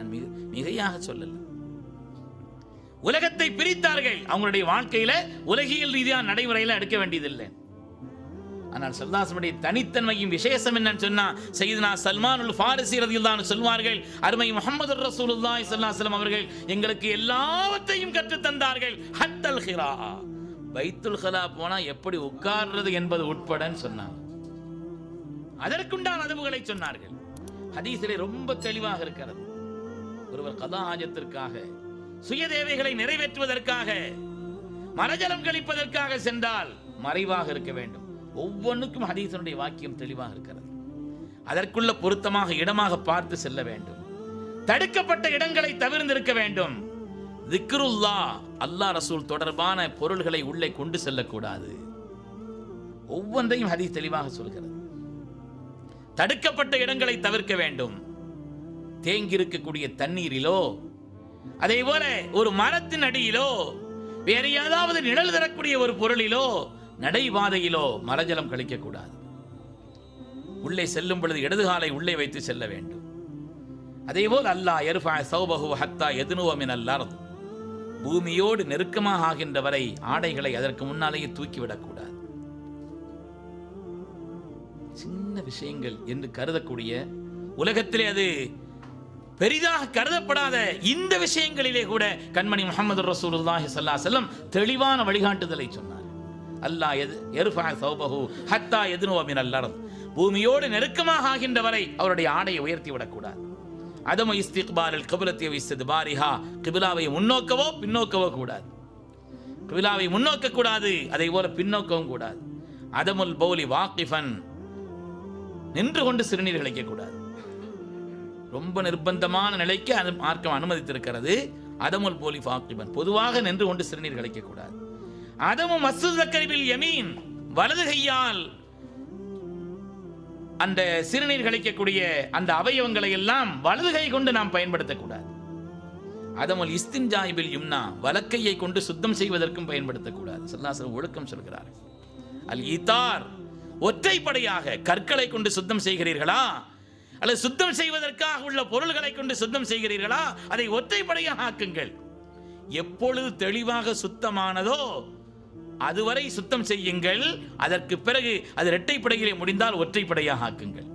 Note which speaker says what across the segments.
Speaker 1: நான் மிக மிகையாக சொல்லல. உலகத்தை பிரித்தார்கள். அவங்களுடைய வாழ்க்கையில உலகியல் ரீதியான நடைமுறையில எடுக்க வேண்டியதில்லை. ஆனால் சல்லாசனுடைய தனித்தன்மையும் விசேஷம் என்னன்னு சொன்னா செய்தனா சல்மானுல் ஃபாரிசி ரதியுல்லான்னு சொல்வார்கள் அருமை முகமது ரசூலுல்லாய் ஸல்லல்லாஹு அவர்கள் எங்களுக்கு எல்லாவற்றையும் கற்றுத் தந்தார்கள். ஹத்தல் ஹிரா. பைத்துல் ஹலா போனா எப்படி உட்கார்றது என்பது உட்படன்னு சொன்னாங்க. அதற்குண்டான அளவுகளை சொன்னார்கள். ஹதீஸிலே ரொம்ப தெளிவாக இருக்கிறது. ஒருவர் கதா ஆஜத்திற்காக சுய தேவைகளை நிறைவேற்றுவதற்காக மனஜலம் கழிப்பதற்காக சென்றால் மறைவாக இருக்க வேண்டும். ஒவ்வொன்றுக்கும் ஹதீசனுடைய வாக்கியம் தெளிவாக இருக்கிறது. அதற்குள்ள பொருத்தமாக இடமாக பார்த்து செல்ல வேண்டும். தடுக்கப்பட்ட இடங்களை தவிர்ந்திருக்க வேண்டும். திக்ருல்லா அல்லாஹ் ரசூல் தொடர்பான பொருள்களை உள்ளே கொண்டு செல்லக்கூடாது. ஒவ்வொன்றையும் ஹதீஸ் தெளிவாக சொல்கிறது. தடுக்கப்பட்ட இடங்களை தவிர்க்க வேண்டும். தேங்கி இருக்கக்கூடிய தண்ணீரிலோ அதே போல ஒரு மரத்தின் அடியிலோ வேற ஏதாவது நிழல் தரக்கூடிய ஒரு பொருளிலோ நடைபாதையிலோ மலஜலம் கழிக்க கூடாது உள்ளே செல்லும் பொழுது இடது காலை உள்ளே வைத்து செல்ல வேண்டும். அதே போல் அல்லாஹ் எருஃபா சௌபஹு ஹத்தா எதுனுவமின் அல்லாரது பூமியோடு நெருக்கமாக ஆகின்ற வரை ஆடைகளை அதற்கு முன்னாலேயே தூக்கிவிடக்கூடாது. சின்ன விஷயங்கள் என்று கருதக்கூடிய உலகத்திலே அது பெரிதாக கருதப்படாத இந்த விஷயங்களிலே கூட கண்மணி முகமது ரசூலுல்லாஹி சல்லா செல்லம் தெளிவான வழிகாட்டுதலை சொன்னார். அல்லாஹ் எது எர்ஃபா சௌபஹு ஹத்தா எதுனுவ மின் பூமியோடு நெருக்கமாக ஆகின்ற வரை அவருடைய ஆடையை உயர்த்தி விடக்கூடாது. அதம இஸ்திக்பாரில் கிபிலத்தை இஸ்திபாரிஹா கிபிலாவை முன்னோக்கவோ பின்னோக்கவோ கூடாது. கிபிலாவை முன்னோக்க கூடாது அதை போல பின்னோக்கவும் கூடாது. அதமுல் பௌலி வாக்கிஃபன் நின்று கொண்டு சிறுநீர் கழிக்க கூடாது. ரொம்ப நிர்பந்தமான நிலைக்கு அது மார்க்கம் அனுமதித்திருக்கிறது. அதமுல் போலி ஃபாக்கிபன் பொதுவாக நின்று கொண்டு சிறுநீர் கழிக்க கூடாது அதமும் மசூத் கரிபில் யமீன். வலது கையால் அந்த சிறுநீர் கழிக்கக்கூடிய அந்த அவயவங்களை எல்லாம் வலது கை கொண்டு நாம் பயன்படுத்தக்கூடாது. அதமுல் இஸ்தின் இஸ்தின்ஜாயிபில் யும்னா வலக்கையை கொண்டு சுத்தம் செய்வதற்கும் பயன்படுத்தக்கூடாது. சல்லாசர் ஒழுக்கம் சொல்கிறார் அல் ஈத்தார் ஒற்றைப்படையாக கற்களை கொண்டு சுத்தம் செய்கிறீர்களா? அல்லது சுத்தம் செய்வதற்காக உள்ள பொருள்களை கொண்டு சுத்தம் செய்கிறீர்களா? அதை ஒற்றைப்படையாக ஆக்குங்கள். எப்பொழுது தெளிவாக சுத்தமானதோ அதுவரை சுத்தம் செய்யுங்கள். அதற்கு பிறகு அது இரட்டைப்படையிலே முடிந்தால் ஒற்றைப்படையாக ஆக்குங்கள்.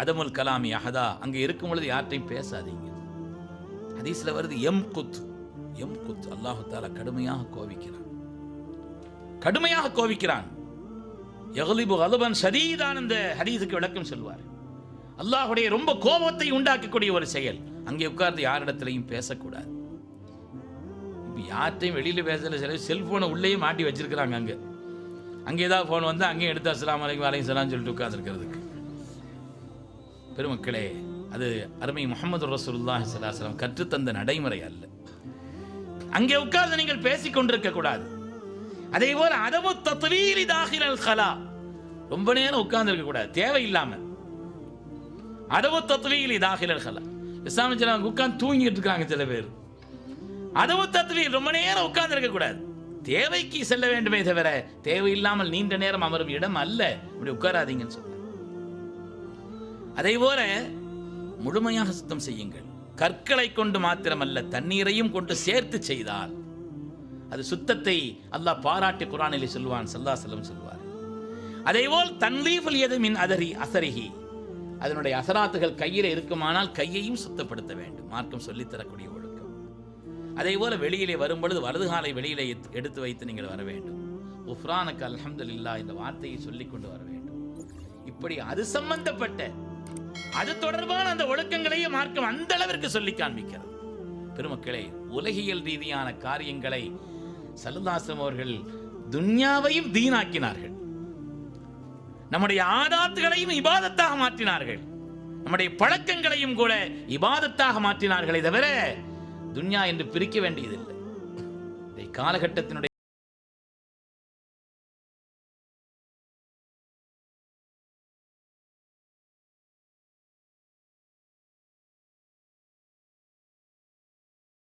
Speaker 1: அதமுல் கலாமி அஹதா அங்கே இருக்கும் பொழுது யார்ட்டையும் பேசாதீங்க. ஹதீஸ்ல வருது எம் குத் எம் குத். அல்லாஹு தாலா கடுமையாக கோவிக்கிறான் கடுமையாக கோவிக்கிறான் எகலிபு அலுபன் சரீதான் இந்த ஹதீஸுக்கு விளக்கம் சொல்வார். அல்லாஹுடைய ரொம்ப கோபத்தை உண்டாக்கக்கூடிய ஒரு செயல். அங்கே உட்கார்ந்து யாரிடத்திலையும் பேசக்கூடாது. இப்போ யார்ட்டையும் வெளியில் பேசல சில செல்ஃபோனை உள்ளேயே மாட்டி வச்சிருக்கிறாங்க அங்கே. அங்கே ஏதாவது ஃபோன் வந்து அங்கேயும் எடுத்து அஸ்லாம் வலைக்கும் வலையும் சலாம் சொல்லிட்டு உட்காந்துருக்கிறதுக்கு பெருமக்களே அது அருமை முகமது ரசூல்லா ஸல்லல்லாஹு கற்றுத்தந்த நடைமுறை அல்ல. அங்கே உட்கார்ந்து நீங்கள் பேசிக் கொண்டிருக்க கூடாது. அதே போல அதவு தத்வீரி தாகிரல் கலா. ரொம்ப நேரம் உட்கார்ந்து இருக்க கூடாது. தேவையில்லாமல் அதவு தத்துவியில் தாகிரல் இஸ்லாமிய உட்கார்ந்து தூங்கிட்டு இருக்காங்க சில பேர். அதவு தத்வீல் ரொம்ப நேரம் உட்கார்ந்து இருக்க கூடாது. தேவைக்கு செல்ல வேண்டுமே தவிர தேவையில்லாமல் நீண்ட நேரம் அமரும் இடம் அல்ல. இப்படி உட்காராதீங்கன்னு சொல்ல அதே போல முழுமையாக சுத்தம் செய்யுங்கள். கற்களை கொண்டு மாத்திரமல்ல தண்ணீரையும் கொண்டு சேர்த்து செய்தால் அது சுத்தத்தை அல்லாஹ் பாராட்டி குரானிலே சொல்வான் சல்லா செல்லம் சொல்வார். அதேபோல் தன்லீஃபல் எது மின் அதரி அசரிகி அதனுடைய அசராத்துகள் கையில் இருக்குமானால் கையையும் சுத்தப்படுத்த வேண்டும். மார்க்கம் சொல்லித்தரக்கூடிய ஒழுக்கம். அதே போல வெளியிலே வரும்பொழுது வலது காலை வெளியிலே எடுத்து வைத்து நீங்கள் வர வேண்டும். உஃப்ரானுக்கு அல்ஹம்துலில்லா இந்த வார்த்தையை சொல்லிக் கொண்டு வர வேண்டும். இப்படி அது சம்பந்தப்பட்ட அது தொடர்பான அந்த ஒழுக்கங்களையே மார்க்கம் அந்த அளவிற்கு சொல்லி காண்பிக்கிறது. பெருமக்களே உலகியல் ரீதியான காரியங்களை சல்லுதாசம் அவர்கள் துன்யாவையும் தீனாக்கினார்கள். நம்முடைய ஆதாத்துகளையும் இபாதத்தாக மாற்றினார்கள். நம்முடைய பழக்கங்களையும் கூட இபாதத்தாக மாற்றினார்களே தவிர துன்யா என்று பிரிக்க வேண்டியதில்லை. இதை காலகட்டத்தினுடைய